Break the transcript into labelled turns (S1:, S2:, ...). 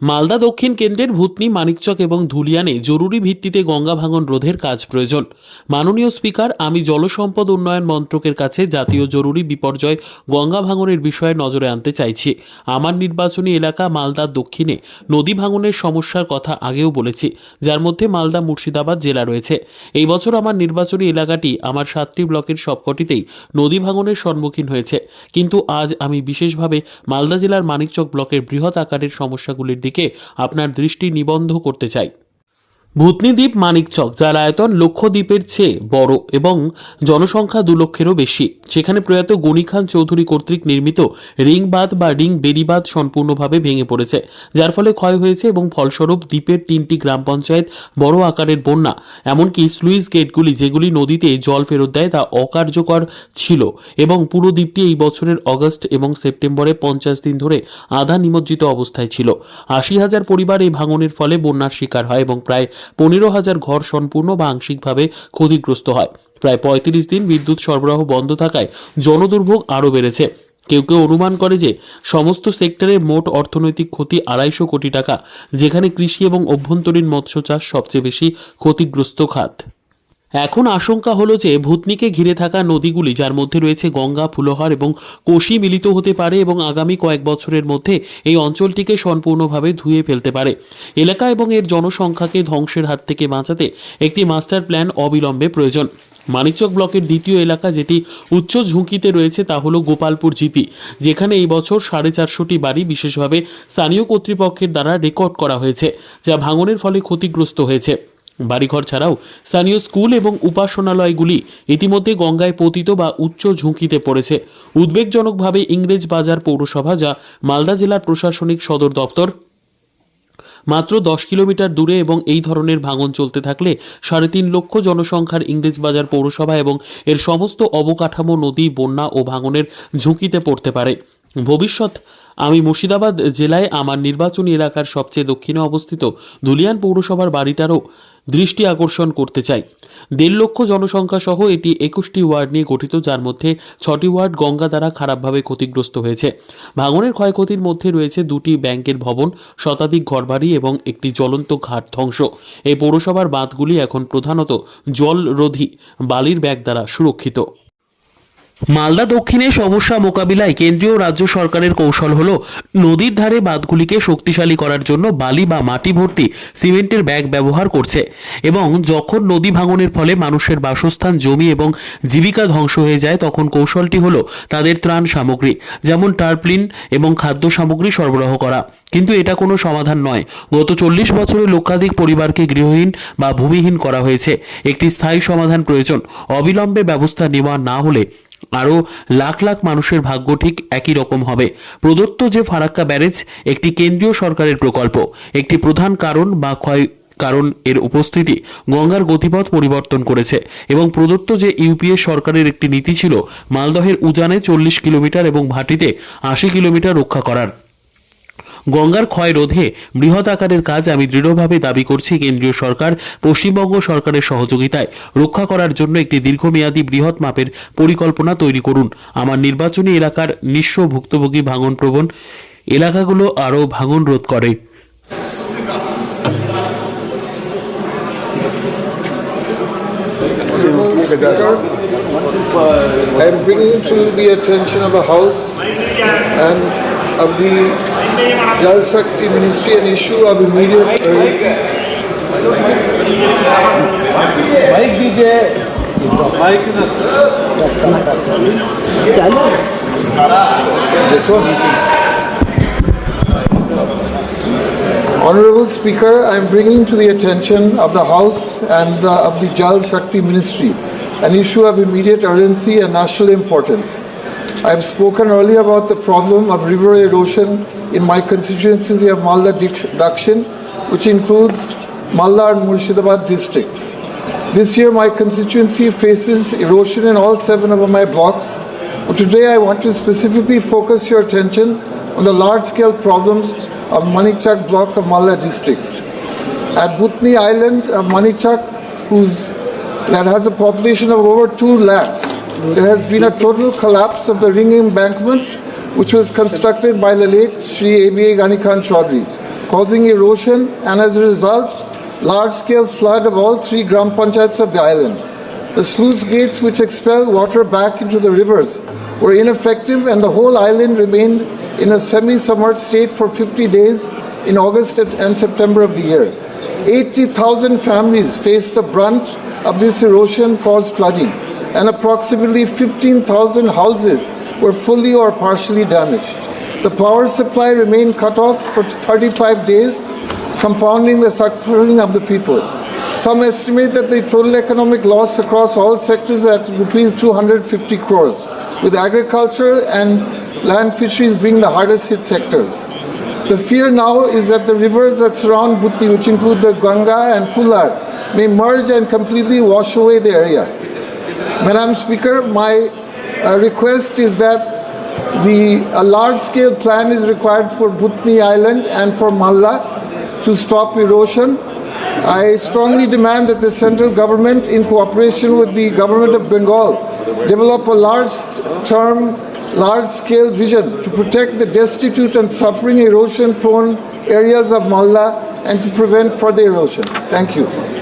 S1: মালদা দক্ষিণ কেন্দ্রের ভূতনি, মানিকচক এবং ধুলিয়ানে জরুরি ভিত্তিতে গঙ্গা ভাঙন রোধের কাজ প্রয়োজন। মাননীয় স্পিকার, আমি জলসম্পদ উন্নয়ন মন্ত্রকের কাছে জাতীয় জরুরি বিপর্যয় গঙ্গা ভাঙনের বিষয়ে নজরে আনতে চাইছি। আমার নির্বাচনী এলাকা মালদার দক্ষিণে। নদী ভাঙনের সমস্যার কথা আগেও বলেছি, যার মধ্যে মালদা মুর্শিদাবাদ জেলা রয়েছে। এই বছর আমার নির্বাচনী এলাকাটি আমার সাতটি ব্লকের সবকটিতেই নদী ভাঙনের সম্মুখীন হয়েছে। কিন্তু আজ আমি বিশেষভাবে মালদা জেলার মানিকচক ব্লকের বৃহৎ আকারের সমস্যাগুলির দিকে আপনার দৃষ্টি নিবন্ধ করতে চাই। ভূতনি দ্বীপ মানিকচক যার আয়তন লক্ষদ্বীপের চেয়ে বড় এবং জনসংখ্যা দু লক্ষেরও বেশি। সেখানে প্রয়াত গনি খান চৌধুরী কর্তৃক নির্মিত রিং বাঁধ বা রিং বেড়িবাঁধ সম্পূর্ণভাবে ভেঙে পড়েছে, যার ফলে ক্ষয় হয়েছে এবং ফলস্বরূপ দ্বীপের তিনটি গ্রাম পঞ্চায়েত বড় আকারের বন্যা, এমনকি স্লুইস গেটগুলি যেগুলি নদীতে জল ফেরত দেয় তা অকার্যকর ছিল এবং পুরো দ্বীপটি এই বছরের অগস্ট এবং সেপ্টেম্বরে পঞ্চাশ দিন ধরে আধা নিমজ্জিত অবস্থায় ছিল। আশি হাজার পরিবার এই ভাঙনের ফলে বন্যার শিকার হয় এবং প্রায় পনেরো হাজার ঘর সম্পূর্ণ বা আংশিকভাবে ক্ষতিগ্রস্ত হয়। প্রায় পঁয়ত্রিশ দিন বিদ্যুৎ সরবরাহ বন্ধ থাকায় জনদুর্ভোগ আরও বেড়েছে। কেউ কেউ অনুমান করে যে সমস্ত সেক্টরে মোট অর্থনৈতিক ক্ষতি আড়াইশো কোটি টাকা, যেখানে কৃষি এবং অভ্যন্তরীণ মৎস্য চাষ সবচেয়ে বেশি ক্ষতিগ্রস্ত খাত। এখন আশঙ্কা হলো যে ভূতনিকে ঘিরে থাকা নদীগুলি, যার মধ্যে রয়েছে গঙ্গা, ফুলহার এবং কোশি মিলিত হতে পারে এবং আগামী কয়েক বছরের মধ্যে এই অঞ্চলটিকে সম্পূর্ণভাবে ধুয়ে ফেলতে পারে। এলাকা এবং এর জনসংখ্যাকে ধ্বংসের হাত থেকে বাঁচাতে একটি মাস্টার প্ল্যান অবিলম্বে প্রয়োজন। মানিকচক ব্লকের দ্বিতীয় এলাকা যেটি উচ্চ ঝুঁকিতে রয়েছে তা হলো গোপালপুর জিপি, যেখানে এই বছর সাড়ে চারশোটি বাড়ি বিশেষভাবে স্থানীয় কর্তৃপক্ষের দ্বারা রেকর্ড করা হয়েছে, যা ভাঙনের ফলে ক্ষতিগ্রস্ত হয়েছে। বাড়িঘর ছাড়াও স্থানীয় স্কুল এবং উপাসনালয়গুলি ইতিমধ্যে গঙ্গায় পতিত বা উচ্চ ঝুঁকিতে পড়েছে। উদ্বেগজনকভাবে ইংরেজ বাজার পৌরসভা যা মালদা জেলার প্রশাসনিক সদর দপ্তর মাত্র দশ কিলোমিটার দূরে এবং এই ধরনের ভাঙন চলতে থাকলে সাড়ে তিন লক্ষ জনসংখ্যার ইংরেজবাজার পৌরসভা এবং এর সমস্ত অবকাঠামো, নদী, বন্যা ও ভাঙনের ঝুঁকিতে পড়তে পারে। ভবিষ্যৎ আমি মুর্শিদাবাদ জেলায় আমার নির্বাচনী এলাকার সবচেয়ে দক্ষিণে অবস্থিত ধুলিয়ান পৌরসভার বাড়িটারও দৃষ্টি আকর্ষণ করতে চাই। দেড় লক্ষ জনসংখ্যা সহ এটি একুশটি ওয়ার্ড নিয়ে গঠিত, যার মধ্যে ছটি ওয়ার্ড গঙ্গা দ্বারা খারাপভাবে ক্ষতিগ্রস্ত হয়েছে। ভাঙনের ক্ষয়ক্ষতির মধ্যে রয়েছে দুটি ব্যাংকের ভবন, শতাধিক ঘরবাড়ি এবং একটি জ্বলন্ত ঘাট ধ্বংস। এই পৌরসভার বাঁধগুলি এখন প্রধানত জলরোধী বালির ব্যাগ দ্বারা সুরক্ষিত। মালদা দক্ষিণে সমস্যা মোকাবিলায় কেন্দ্রীয় রাজ্য সরকারের কৌশল হল নদীর ধারে বাঁধগুলিকে শক্তিশালী করার জন্য বালি বা মাটি ভর্তি সিমেন্টের ব্যাগ ব্যবহার করছে এবং যখন নদী ভাঙনের ফলে মানুষের বাসস্থান, জমি এবং জীবিকা ধ্বংস হয়ে যায়, তখন কৌশলটি হল তাদের ত্রাণ সামগ্রী, যেমন টার্পলিন এবং খাদ্য সামগ্রী সরবরাহ করা। কিন্তু এটা কোনো সমাধান নয়। গত চল্লিশ বছরে লক্ষাধিক পরিবারকে গৃহহীন বা ভূমিহীন করা হয়েছে। একটি স্থায়ী সমাধান প্রয়োজন। অবিলম্বে ব্যবস্থা নেওয়া না হলে আরও লাখ লাখ মানুষের ভাগ্য ঠিক একই রকম হবে। প্রদত্ত যে ফারাক্কা ব্যারেজ, একটি কেন্দ্রীয় সরকারের প্রকল্প। একটি প্রধান কারণ বা ক্ষয় কারণ এর উপস্থিতি গঙ্গার গতিপথ পরিবর্তন করেছে এবং প্রদত্ত যে ইউপিএ সরকারের একটি নীতি ছিল, মালদহের উজানে চল্লিশ কিলোমিটার এবং ভাটিতে আশি কিলোমিটার রক্ষা করার। গঙ্গার ক্ষয় রোধে বৃহৎ আকারের কাজ আমি দৃঢ়ভাবে দাবি করছি কেন্দ্রীয় সরকার, পশ্চিমবঙ্গ সরকারের সহযোগিতায়। রক্ষা করার জন্য একটি দীর্ঘমেয়াদী বৃহৎ মাপের পরিকল্পনা তৈরি করুন। আমার নির্বাচনী এলাকার নিঃস্ব ভুক্তভোগী ভাঙন প্রবণ এলাকাগুলো আরও ভাঙন রোধ করে।
S2: I am bringing to the attention of the House and of the Jal Shakti Ministry an issue of immediate urgency.
S3: Mic दीजिए माइक ना
S2: This one? Honorable Speaker, I am bringing to the attention of the House and the, of the Jal Shakti Ministry an issue of immediate urgency and national importance. I have spoken earlier about the problem of river erosion in my constituency of Malda Dakshin, which includes Malda and Murshidabad districts. This year, my constituency faces erosion in all seven of my blocks. But today, I want to specifically focus your attention on the large-scale problems of Manikchak block of Malda district. At Bhutni Island of Manichak, whose that has a population of over 2 lakhs, there has been a total collapse of the ring embankment which was constructed by the late Sri ABA Ganikhan Chaudhary. causing erosion and as a result, large-scale flood of all three Gram Panchayats of the island. The sluice gates which expel water back into the rivers were ineffective and the whole island remained in a semi-submerged state for 50 days in August and September of the year. 80,000 families faced the brunt of this erosion caused flooding and approximately 15,000 houses were fully or partially damaged. The power supply remained cut off for 35 days, compounding the suffering of the people. Some estimate that the total economic loss across all sectors at rupees 250 crores, with agriculture and land fisheries being the hardest hit sectors. The fear now is that the rivers that surround Bhuti, which include the Ganga and Fular, may merge and completely wash away the area. Madam Speaker, my uh, request is that the a large-scale plan is required for Bhutni Island and for Malla to stop erosion. I strongly demand that the central government, in cooperation with the government of Bengal, develop a large-term, large-scale vision to protect the destitute and suffering erosion-prone areas of Malla and to prevent further erosion. Thank you.